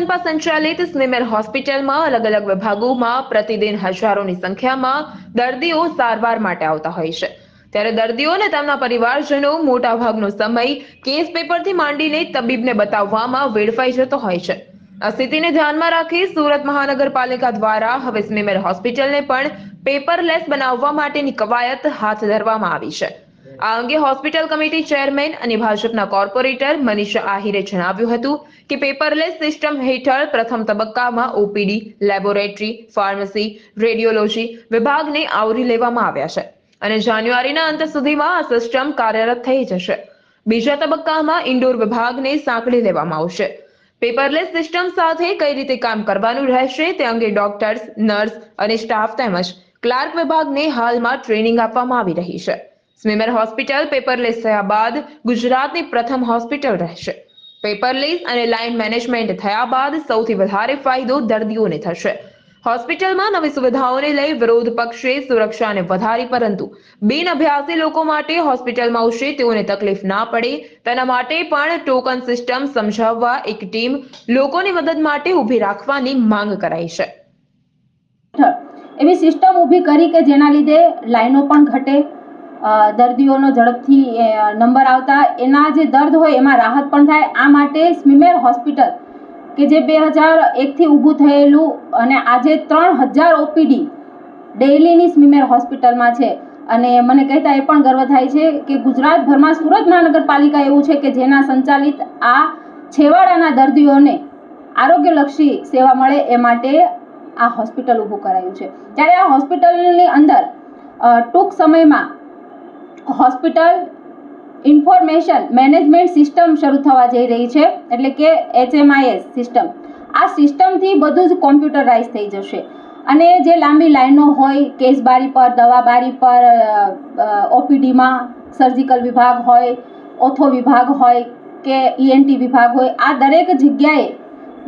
મનપા સંચાલિત સ્નેમેર હોસ્પિટલમાં અલગ અલગ વિભાગોમાં પ્રતિદિન હજારોની સંખ્યામાં દર્દીઓ સારવાર માટે આવતા હોય છે. ત્યારે દર્દીઓ અને તેમના પરિવારજનો મોટાભાગનો સમય કેસ પેપરથી માંડીને તબીબને બતાવવામાં વેડફાઈ જતો હોય છે. આ સ્થિતિને ધ્યાનમાં રાખી સુરત મહાનગરપાલિકા દ્વારા હવે સ્નેમેર હોસ્પિટલને પણ પેપરલેસ બનાવવા માટેની કવાયત હાથ ધરવામાં આવી છે. આ અંગે હોસ્પિટલ કમિટી ચેરમેન અને ભાજપના કોર્પોરેટર મનીષા આહિરે જણાવ્યું હતું કે પેપરલેસ સિસ્ટમ હેઠળ પ્રથમ તબક્કામાં ઓપીડી, લેબોરેટરી, ફાર્મસી, રેડિયોલોજી વિભાગને આવરી લેવામાં આવ્યા છે અને જાન્યુઆરીના અંત સુધીમાં આ સિસ્ટમ કાર્યરત થઈ જશે. બીજા તબક્કામાં ઇન્ડોર વિભાગને સાંકળી લેવામાં આવશે. પેપરલેસ સિસ્ટમ સાથે કઈ રીતે કામ કરવાનું રહેશે તે અંગે ડોક્ટર્સ, નર્સ અને સ્ટાફ તેમજ ક્લાર્ક વિભાગને હાલમાં ટ્રેનિંગ આપવામાં આવી રહી છે. સ્મિમેર હોસ્પિટલ પેપરલેસ થયા બાદ ગુજરાતની પ્રથમ હોસ્પિટલ રહેશે. પેપરલેસ અને લાઇન મેનેજમેન્ટ થયા બાદ સૌથી વધારે ફાયદો દર્દીઓને થશે. હોસ્પિટલમાં નવી સુવિધાઓને લઈ વિરોધ પક્ષે સુરક્ષાને વધારી, પરંતુ બિન અભ્યાસી લોકો માટે હોસ્પિટલમાં આવશે તેઓને તકલીફ ના પડે. તેના માટે પણ ટોકન સિસ્ટમ સમજાવવા એક ટીમ લોકોની મદદ માટે ઊભી રાખવાની માંગ કરાઈ છે. એવી સિસ્ટમ ઊભી કરી કે જેના લીધે લાઈનો પણ ઘટે દર્દીઓનો ઝડપથી નંબર આવતા. એના જે દર્દ હોય એમાં રાહત પણ થાય. આ માટે સ્મિમેર હોસ્પિટલ, કે જે બે હજાર એકથી ઊભું થયેલું અને આજે ત્રણ હજાર ઓપીડી ડેઇલીની સ્મિમેર હોસ્પિટલમાં છે. અને મને કહેતા એ પણ ગર્વ થાય છે કે ગુજરાતભરમાં સુરત મહાનગરપાલિકા એવું છે કે જેના સંચાલિત આ છેવાડાના દર્દીઓને આરોગ્યલક્ષી સેવા મળે એ માટે આ હોસ્પિટલ ઊભું કરાયું છે. ત્યારે આ હોસ્પિટલની અંદર ટૂંક સમયમાં હોસ્પિટલ ઇન્ફોર્મેશન મેનેજમેન્ટ સિસ્ટમ શરૂ થવા જઈ રહી છે, એટલે કે એચએમઆઈએસ સિસ્ટમ. આ સિસ્ટમથી બધું જ કોમ્પ્યુટરાઇઝ થઈ જશે. અને જે લાંબી લાઈનો હોય કેસ બારી પર દવા બારી પર ઓપીડીમાં સર્જિકલ વિભાગ હોય, ઓથો વિભાગ હોય, કે ઈએનટી વિભાગ હોય, આ દરેક જગ્યાએ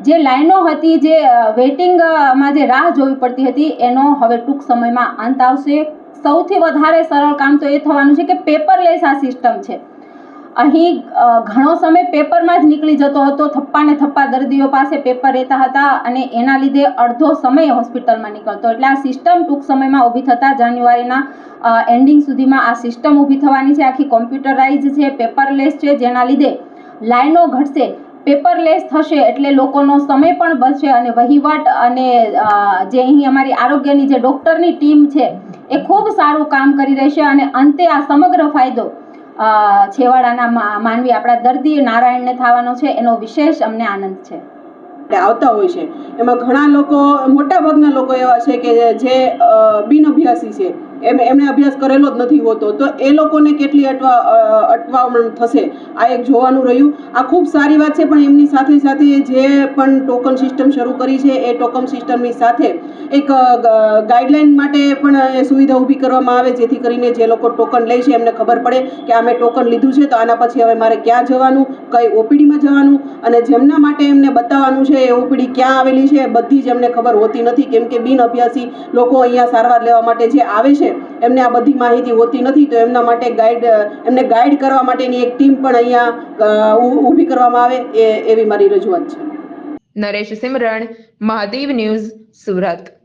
જે લાઈનો હતી, જે વેઇટિંગમાં જે રાહ જોવી પડતી હતી, એનો હવે ટૂંક સમયમાં અંત આવશે. સૌથી વધારે સરળ કામ તો એ થવાનું છે કે પેપરલેસ આ સિસ્ટમ છે. અહીં ઘણો સમય પેપરમાં જ નીકળી જતો હતો. થપ્પાને થપ્પા દર્દીઓ પાસે પેપર રહેતા હતા અને એના લીધે અડધો સમય હોસ્પિટલમાં નીકળતો. એટલે આ સિસ્ટમ ટૂંક સમયમાં ઊભી થતાં જાન્યુઆરીના એન્ડિંગ સુધીમાં આ સિસ્ટમ ઊભી થવાની છે. આખી કોમ્પ્યુટરાઇઝ છે પેપરલેસ છે, જેના લીધે લાઈનો ઘટશે પેપરલેસ થશે એટલે લોકોનો સમય પણ બચશે અને વહીવટ અને જે અહીં અમારી આરોગ્યની જે ડૉક્ટરની ટીમ છે એ ખૂબ સારું કામ કરી રહેશે અને અંતે આ સમગ્ર ફાયદો છેવાડાના માનવી આપણા દર્દી નારાયણને થવાનો છે, એનો વિશેષ અમને આનંદ છે. આવતા હોય છે. એમાં ઘણા લોકો, મોટા ભાગના લોકો એવા છે કે જે બિન અભ્યાસી છે. એમ એમણે અભ્યાસ કરેલો જ નથી હોતો. તો એ લોકોને કેટલી અટવા અટવામણ થશે? આ એક જોવાનું રહ્યું. આ ખૂબ સારી વાત છે, પણ એમની સાથે સાથે જે પણ ટોકન સિસ્ટમ શરૂ કરી છે, એ ટોકન સિસ્ટમની સાથે એક ગાઈડલાઇન માટે પણ એ સુવિધા ઊભી કરવામાં આવે, જેથી કરીને જે લોકો ટોકન લે છે, એમને ખબર પડે કે આ મેં ટોકન લીધું છે, તો આના પછી હવે મારે ક્યાં જવાનું, કઈ ઓપીડીમાં જવાનું, અને જેમના માટે એમને બતાવવાનું છે, એ ઓપીડી ક્યાં આવેલી છે, બધી જ એમને ખબર હોતી નથી, કેમ કે બિન અભ્યાસી લોકો અહીંયા સારવાર લેવા માટે જે આવે છે એમને આ બધી માહિતી હોતી નથી, તો એમના માટે ગાઈડ એમને ગાઈડ કરવા માટેની એક ટીમ પણ અહીંયા ઊભી કરવામાં આવે, એ, એવી મારી રજૂઆત છે. નરેશ સિમરણ, મહાદેવ ન્યૂઝ સુરત.